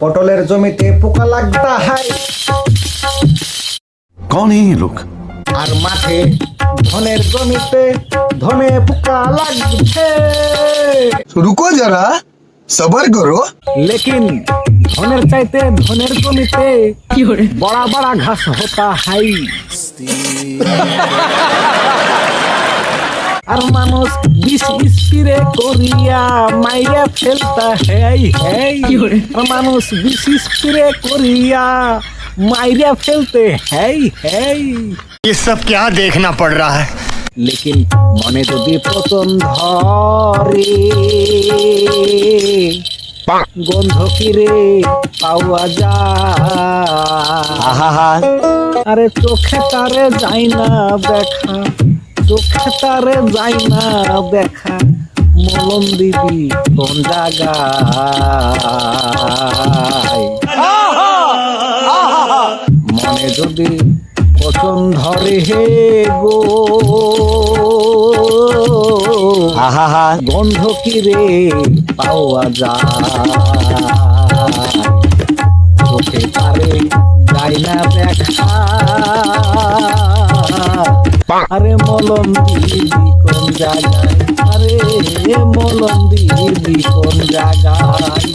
পটলের জমিতে পোকা লাগতা হাই कौन है ये लोग আর মাঠে ধনের জমিতে ধনে পোকা লাগছে रुको जरा सबर करो লেকিন ধনের চাইতে ধনের জমিতে বড়া বড়া ঘাস হতা হাই আর মানুষ বিষ স্প্রে করিয়া মাইরা ফেলতা হেই হেই আর মানুষ বিষ স্প্রে করিয়া মাইরা ফেলতে হেই হেই ये सब क्या देखना पड़ रहा है লেকিন মনে যদি পতন ধরে গন্ধ কিরে পাওয়া যায় আরে চোখে তারে যাই না দেখা চোখে তারে যাই না দেখা মলম দিবি কোন জায়গায়? মনে যদি পচন ধরে হে গো গন্ধ কি রে পাওয়া যায়? চোখে পারে যাই না দেখা। আরে মলম দিবি কোন জায়গায়? আরে মলম দিবি কোন জায়গায়?